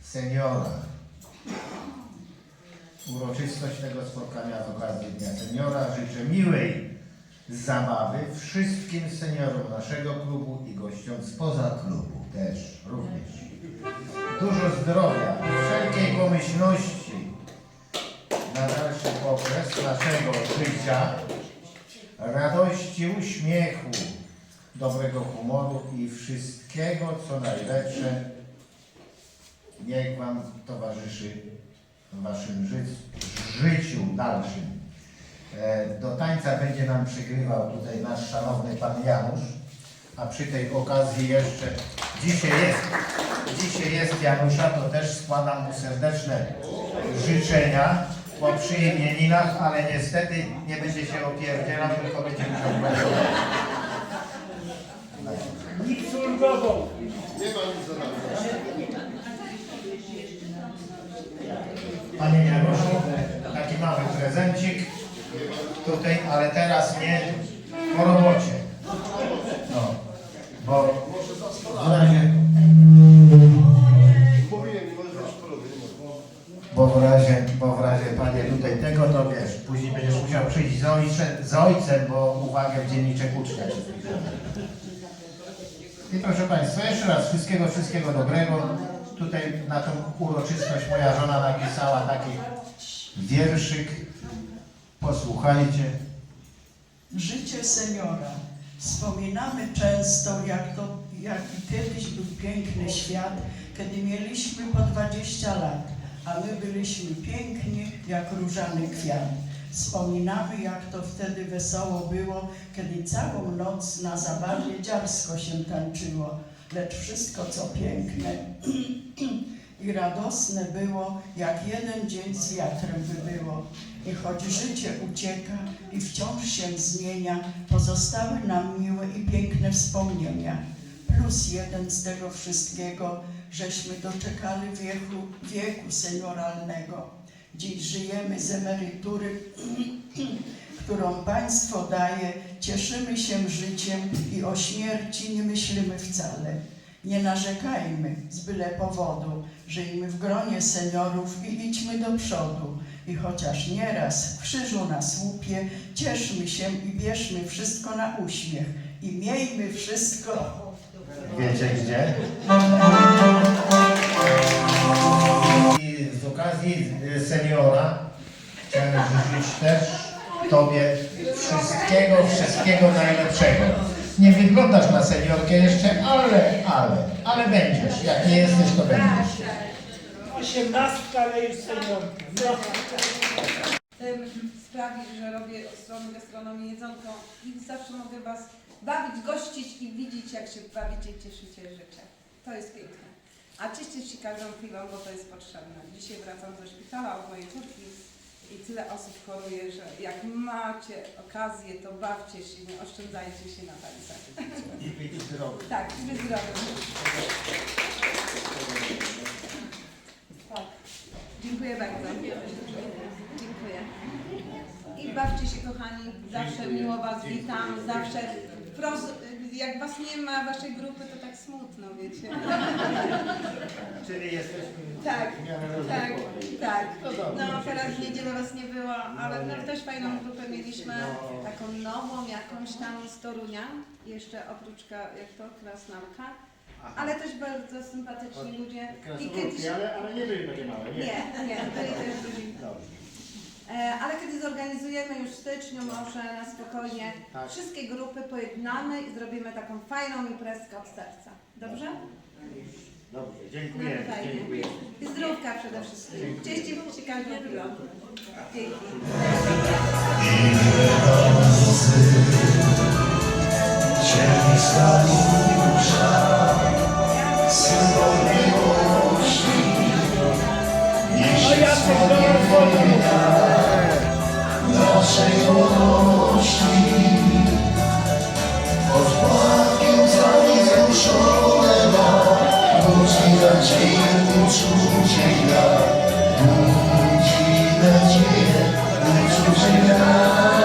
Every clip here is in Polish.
Seniora. Uroczystość tego spotkania z okazji Dnia Seniora życzę miłej zabawy wszystkim seniorom naszego klubu i gościom spoza klubu też również. Dużo zdrowia, wszelkiej pomyślności na dalszy okres naszego życia, radości, uśmiechu, dobrego humoru i wszystkiego, co najlepsze niech Wam towarzyszy w Waszym ży- życiu dalszym. E, Do tańca będzie nam przygrywał tutaj nasz szanowny Pan Janusz, a przy tej okazji jeszcze dzisiaj jest, dzisiaj jest Janusza, to też składam mu serdeczne życzenia po przy imieninach, ale niestety nie będzie się opierdzielał, tylko będzie musiał pracować. Nikt ulgował. Panie prezencik tutaj, ale teraz nie po robocie. No, bo w razie, bo w razie, bo w razie panie tutaj tego, to wiesz, później będziesz musiał przyjść z ojcem, z ojcem bo uwagę w dzienniczek ucznia. I proszę Państwa, jeszcze raz wszystkiego, wszystkiego dobrego. Tutaj na tą uroczystość moja żona napisała taki wierszyk. Posłuchajcie. Życie seniora. Wspominamy często, jak to, jaki kiedyś był piękny świat, kiedy mieliśmy po 20 lat, a my byliśmy piękni jak różany kwiat. Wspominamy, jak to wtedy wesoło było, kiedy całą noc na zabawie dziarsko się tańczyło, lecz wszystko, co piękne i radosne było, jak jeden dzień z wiatrem by było. I choć życie ucieka i wciąż się zmienia, pozostały nam miłe i piękne wspomnienia. Plus jeden z tego wszystkiego, żeśmy doczekali wieku, wieku senioralnego. Dziś żyjemy z emerytury, którą państwo daje, cieszymy się życiem i o śmierci nie myślimy wcale. Nie narzekajmy z byle powodu, żyjmy w gronie seniorów i idźmy do przodu. I chociaż nieraz w krzyżu nas łupie, cieszmy się i bierzmy wszystko na uśmiech. I miejmy wszystko Wiecie gdzie? I z okazji y, seniora chciałem życzyć też Tobie wszystkiego, wszystkiego najlepszego. Nie wyglądasz na seniorkę jeszcze, ale, ale, ale będziesz. Jak nie jesteś, to będziesz. Osiemnastka, ale już seniorka. No. tym sprawi, że robię od strony gastronomii jedzonką i zawsze mogę Was bawić, gościć i widzieć, jak się bawicie i cieszycie życie. To jest piękne. A cieszyć się każdą chwilą, bo to jest potrzebne. Dzisiaj wracam ze szpitala od mojej córki i tyle osób choruje, że jak macie okazję, to bawcie się, nie oszczędzajcie się na tańce. I być zdrowy. Tak, i wy zdrowi. Tak. Dziękuję bardzo. Dziękuję. I bawcie się kochani, zawsze miło Was witam, zawsze wprost, jak Was nie ma, waszej grupy, to tak smutno, wiecie. Czyli jesteśmy Tak, w miarę tak, tak. No dobrze. No teraz w niedzielę Was nie było, ale no, też fajną grupę mieliśmy, taką nową jakąś tam z Torunia, jeszcze oprócz, ka- jak to, Krasnalka. Ale też bardzo sympatyczni ludzie. I kiedyś... Ale, ale nie były takie małe, nie? Nie, nie, byli też duzi. Dobrze. E, Ale kiedy zorganizujemy już w styczniu, może na spokojnie, Tak. wszystkie grupy pojednamy i zrobimy taką fajną imprezkę od serca. Dobrze? Dobrze, No dziękuję, fajnie. dziękuję. I zdrówka przede wszystkim. Cieszycie się każdą chwilą. Dzięki. Jacek do rozwoju. Naszej wolności pod płakiem za niezruszone ma budzi uczucie ja budzi nadzieję uczucie ja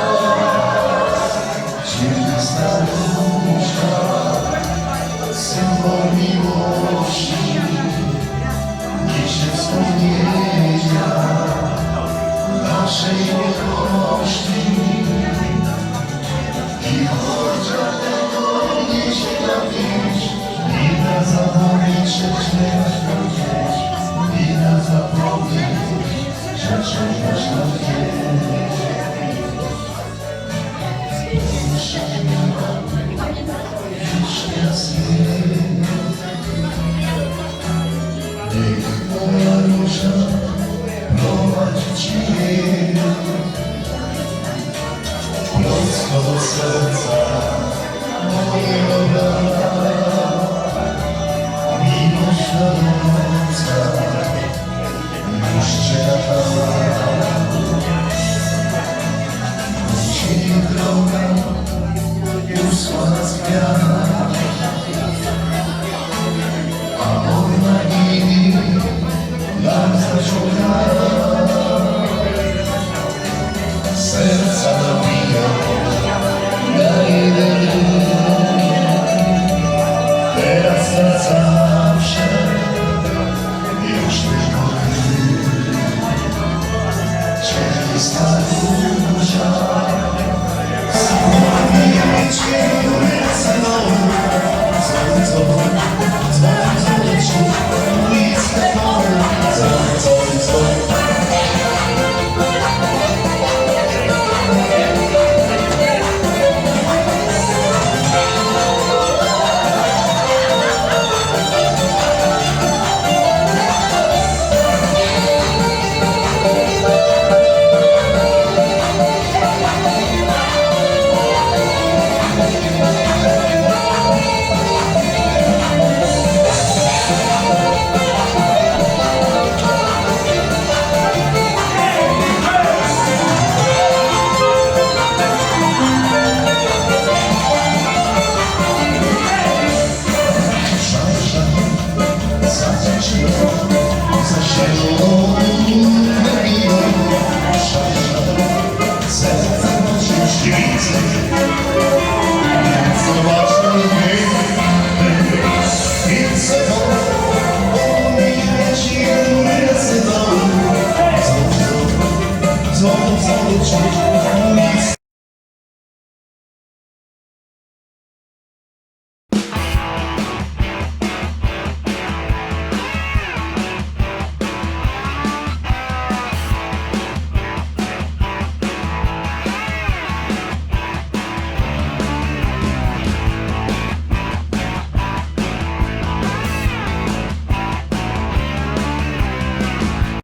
serca mojego Miłość